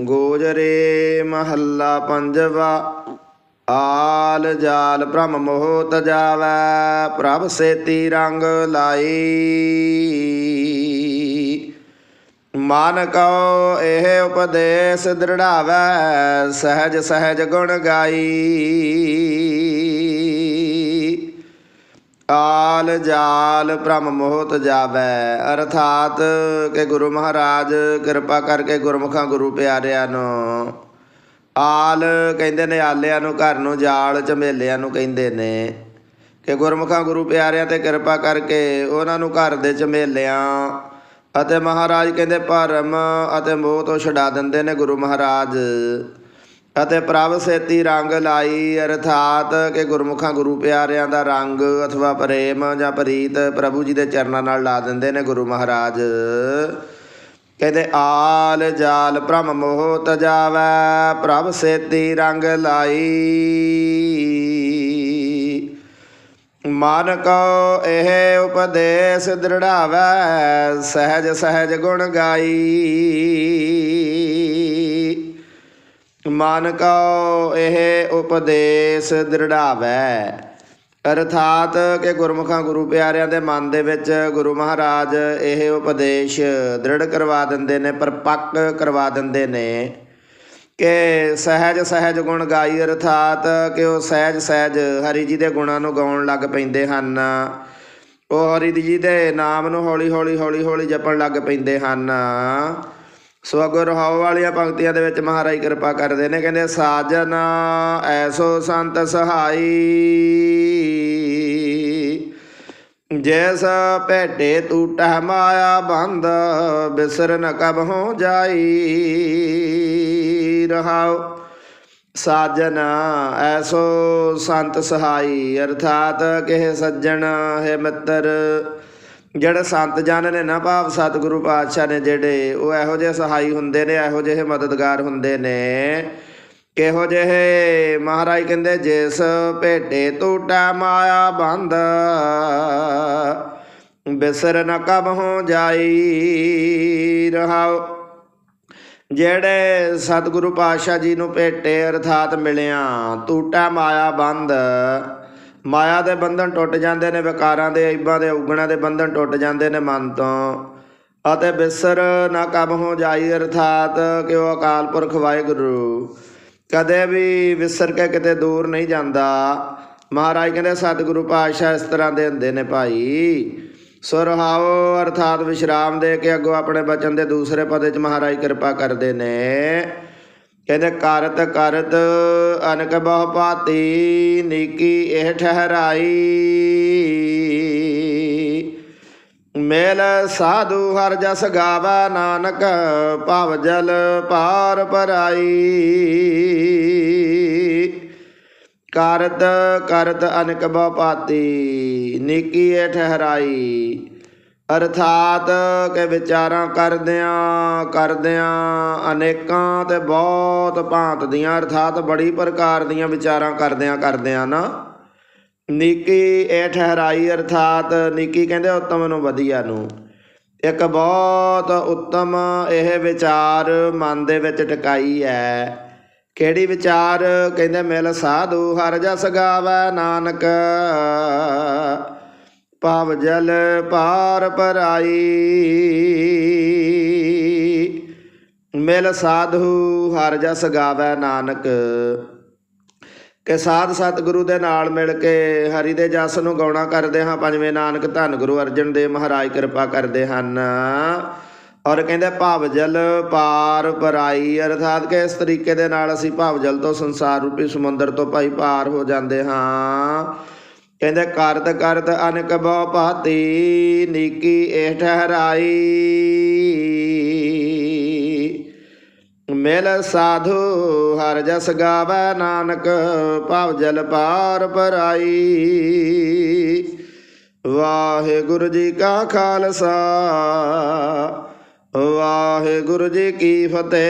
ਗੋਜਰੇ ਮਹੱਲਾ ਪੰਜਵਾ, ਆਲ ਜਾਲ ਭ੍ਰਮ ਮੋਹ ਤਜਾਵੈ, ਪ੍ਰਭ ਸੇਤੀ ਰੰਗ ਲਾਈ। ਮਨ ਕਉ ਇਹ ਉਪਦੇਸ਼ ਦ੍ਰਿੜਾਵੈ, ਸਹਿਜ ਸਹਿਜ ਗੁਣ ਗਾਈ। ਆਲ ਜਾਲ ਭ੍ਰਮ ਮੋਹਤ ਜਾਵੈ, ਅਰਥਾਤ ਕਿ ਗੁਰੂ ਮਹਾਰਾਜ ਕਿਰਪਾ ਕਰਕੇ ਗੁਰਮੁਖਾਂ ਗੁਰੂ ਪਿਆਰਿਆਂ ਨੂੰ, ਆਲ ਕਹਿੰਦੇ ਨੇ ਆਲਿਆਂ ਨੂੰ, ਘਰ ਨੂੰ, ਜਾਲ ਝਮੇਲਿਆਂ ਨੂੰ ਕਹਿੰਦੇ ਨੇ, ਕਿ ਗੁਰਮੁਖਾਂ ਗੁਰੂ ਪਿਆਰਿਆਂ ਤੇ ਕਿਰਪਾ ਕਰਕੇ ਉਹਨਾਂ ਨੂੰ ਘਰ ਦੇ ਝਮੇਲਿਆਂ ਅਤੇ ਮਹਾਰਾਜ ਕਹਿੰਦੇ ਭਰਮ ਅਤੇ ਮੋਹ ਤੋਂ ਛਡਾ ਦਿੰਦੇ ਨੇ ਗੁਰੂ ਮਹਾਰਾਜ। ਅਤੇ ਪ੍ਰਭ ਸੇਤੀ ਰੰਗ ਲਾਈ, ਅਰਥਾਤ ਕਿ ਗੁਰਮੁਖਾਂ ਗੁਰੂ ਪਿਆਰਿਆਂ ਦਾ ਰੰਗ ਅਥਵਾ ਪ੍ਰੇਮ ਜਾਂ ਪ੍ਰੀਤ ਪ੍ਰਭੂ ਜੀ ਦੇ ਚਰਨਾਂ ਨਾਲ ਲਾ ਦਿੰਦੇ ਨੇ ਗੁਰੂ ਮਹਾਰਾਜ। ਕਹਿੰਦੇ, ਆਲ ਜਾਲ ਭ੍ਰਮ ਮੋਹ ਤਜਾਵੈ ਪ੍ਰਭ ਸੇਤੀ ਰੰਗ ਲਾਈ। ਮਨ ਕੋ ਇਹ ਉਪਦੇਸ਼ ਦ੍ਰਿੜਾਵੈ, ਸਹਿਜ ਸਹਿਜ ਗੁਣ ਗਾਈ। ਮਨ ਕਉ ਇਹ ਉਪਦੇਸ਼ ਦ੍ਰਿੜਾਵੈ। ਅਰਥਾਤ ਕਿ ਗੁਰਮੁਖਾਂ ਗੁਰੂ ਪਿਆਰਿਆਂ ਦੇ ਮਨ ਦੇ ਵਿੱਚ ਗੁਰੂ ਮਹਾਰਾਜ ਇਹ ਉਪਦੇਸ਼ ਦ੍ਰਿੜ ਕਰਵਾ ਦਿੰਦੇ ਨੇ, ਪਰਪੱਕ ਕਰਵਾ ਦਿੰਦੇ ਨੇ ਕਿ ਸਹਿਜ ਸਹਿਜ ਗੁਣ ਗਾਈ, ਅਰਥਾਤ ਕਿ ਉਹ ਸਹਿਜ ਸਹਿਜ ਹਰੀ ਜੀ ਦੇ ਗੁਣਾਂ ਨੂੰ ਗਾਉਣ ਲੱਗ ਪੈਂਦੇ ਹਨ। ਉਹ ਹਰੀ ਜੀ ਦੇ ਨਾਮ ਨੂੰ ਹੌਲੀ ਹੌਲੀ ਹੌਲੀ ਹੌਲੀ ਜਪਣ ਲੱਗ ਪੈਂਦੇ ਹਨ। ਸੋ ਅਗੋ ਰਹਾਉ ਵਾਲੀਆਂ ਪੰਕਤੀਆਂ ਦੇ ਵਿੱਚ ਮਹਾਰਾਜ ਕਿਰਪਾ ਕਰਦੇ ਨੇ, ਕਹਿੰਦੇ ਸਾਜਨ ਐਸੋ ਸੰਤ ਸਹਾਈ। ਜੈਸ ਭੇਟੇ ਟੂਟਾ ਮਾਇਆ ਬੰਦ, ਬਿਸਰ ਨ ਕਬ ਹੋ ਜਾਈ। ਰਹਾਉ ਸਾਜਨ ਐਸੋ ਸੰਤ ਸਹਾਈ, ਅਰਥਾਤ ਕਿਹ ਸੱਜਣ ਹੈ ਮਿੱਤਰ। ਜਿਹੜੇ ਸੰਤ ਜਨ ਨੇ ਨਾ ਭਾਵ ਸਤਿਗੁਰੂ ਪਾਤਸ਼ਾਹ ਨੇ ਜਿਹੜੇ, ਉਹ ਇਹੋ ਜਿਹੇ ਸਹਾਈ ਹੁੰਦੇ ਨੇ, ਇਹੋ ਜਿਹੇ ਮਦਦਗਾਰ ਹੁੰਦੇ ਨੇ। ਕਿਹੋ ਜਿਹੇ? ਮਹਾਰਾਜ ਕਹਿੰਦੇ, ਜਿਸ ਭੇਟੇ ਟੂਟਾ ਮਾਇਆ ਬੰਦ, ਬਿਸਰ ਨ ਕਬ ਜਾਈ ਰਹਾਉ। ਜਿਹੜੇ ਸਤਿਗੁਰੂ ਪਾਤਸ਼ਾਹ ਜੀ ਨੂੰ ਭੇਟੇ ਅਰਥਾਤ ਮਿਲਿਆ ਟੂਟਾ ਮਾਇਆ ਬੰਦ ਮਾਇਆ ਦੇ ਬੰਧਨ ਟੁੱਟ ਜਾਂਦੇ ਨੇ, ਵਿਕਾਰਾਂ ਦੇ ਐਬਾਂ ਦੇ, ਉਗਣਾ ਦੇ ਬੰਧਨ ਟੁੱਟ ਜਾਂਦੇ ਨੇ ਮਨ ਤੋਂ। ਅਤੇ ਬਿਸਰ ਨਾ ਕਬ ਹੋ ਜਾਈ, ਅਰਥਾਤ ਕਿ ਉਹ ਅਕਾਲ ਪੁਰਖ ਵਾਹਿਗੁਰੂ? ਕਦੇ ਵੀ ਵਿਸਰ ਕੇ ਕਿਤੇ ਦੂਰ ਨਹੀਂ ਜਾਂਦਾ। ਮਹਾਰਾਜ ਕਹਿੰਦੇ, ਸਤਿਗੁਰੂ ਪਾਤਸ਼ਾਹ ਇਸ ਤਰ੍ਹਾਂ ਦੇ ਹੁੰਦੇ ਨੇ ਭਾਈ। ਸੁਰਹਾਓ ਅਰਥਾਤ ਵਿਸ਼ਰਾਮ ਦੇ ਕੇ ਅੱਗੋਂ ਆਪਣੇ ਬਚਨ ਦੇ ਦੂਸਰੇ ਪਦੇ ਚ ਮਹਾਰਾਜ ਕਿਰਪਾ ਕਰਦੇ ਨੇ। ਕਹਿੰਦੇ ਕਰਤ ਕਰਤ ਅਨਕ ਬਹੁ ਭਾਤੀ ਨੀਕੀ ਇਹ ਠਹਿਰਾਈ। ਮੇਲ ਸਾਧੂ ਹਰ ਜਸ ਗਾਵਾ ਨਾਨਕ, ਭਵ ਜਲ ਪਾਰ ਪਰਾਈ ਕਰਤ ਕਰਤ ਅਨਕ ਬਹੁ ਭਾਤੀ ਨੀਕੀ ਇਹ ਠਹਿਰਾਈ। ਅਰਥਾਤ ਕਿ ਵਿਚਾਰਾਂ ਕਰਦਿਆਂ ਕਰਦਿਆਂ ਅਨੇਕਾਂ ਤੇ ਬਹੁਤ ਭਾਂਤ ਦੀਆਂ, ਅਰਥਾਤ ਬੜੀ ਪ੍ਰਕਾਰ ਦੀਆਂ ਵਿਚਾਰਾਂ ਕਰਦਿਆਂ ਕਰਦਿਆਂ ਨਾ, ਨੀਕੀ ਇਹ ਠਹਿਰਾਈ, ਅਰਥਾਤ ਨੀਕੀ ਕਹਿੰਦੇ ਉੱਤਮ ਨੂੰ ਵਧੀਆ ਨੂੰ। ਇੱਕ ਬਹੁਤ ਉੱਤਮ ਇਹ ਵਿਚਾਰ ਮਨ ਦੇ ਵਿੱਚ ਟਿਕਾਈ ਹੈ। ਕਿਹੜੀ ਵਿਚਾਰ? ਕਹਿੰਦੇ ਮਿਲ ਸਾਧੂ ਹਰ ਜਸ ਗਾਵੈ ਨਾਨਕ। ਪਾਵ ਜਲ ਪਾਰ ਪਰਾਈ ਮਿਲ ਸਾਧੂ ਹਰ ਜਸ ਗਾਵੈ ਨਾਨਕ। ਕਿ ਸਾਧ ਸਤਿਗੁਰੂ ਦੇ ਨਾਲ ਮਿਲ ਕੇ ਹਰੀ ਦੇ ਜਸ ਨੂੰ ਗਾਉਣਾ ਕਰਦੇ ਹਾਂ, ਪੰਜਵੇਂ ਨਾਨਕ ਧੰਨ ਗੁਰੂ ਅਰਜਨ ਦੇਵ ਮਹਾਰਾਜ ਕਿਰਪਾ ਕਰਦੇ ਹਨ। ਔਰ ਕਹਿੰਦੇ ਭਾਵ ਜਲ ਪਾਰ ਪਰਾਈ ਅਰਥਾਤ ਕਿ ਇਸ ਤਰੀਕੇ ਦੇ ਨਾਲ ਅਸੀਂ ਭਾਵ ਜਲ ਤੋਂ ਸੰਸਾਰ ਰੂਪੀ ਸਮੁੰਦਰ ਤੋਂ ਭਾਈ ਪਾਰ ਹੋ ਜਾਂਦੇ ਹਾਂ। ਕਹਿੰਦੇ ਕਰਤ ਕਰਤ ਅਨਕ ਬਹੁ ਭਾਤੀ, ਨੀਕੀ ਇਹ ਠਹਿਰਾਈ। ਮਿਲ ਸਾਧੂ ਹਰ ਜਸ ਗਾਵੈ ਨਾਨਕ, ਭਵ ਜਲ ਪਾਰ ਪਰਾਈ ਵਾਹਿਗੁਰੂ ਜੀ ਕਾ ਖਾਲਸਾ, ਵਾਹਿਗੁਰੂ ਜੀ ਕੀ ਫਤਿਹ।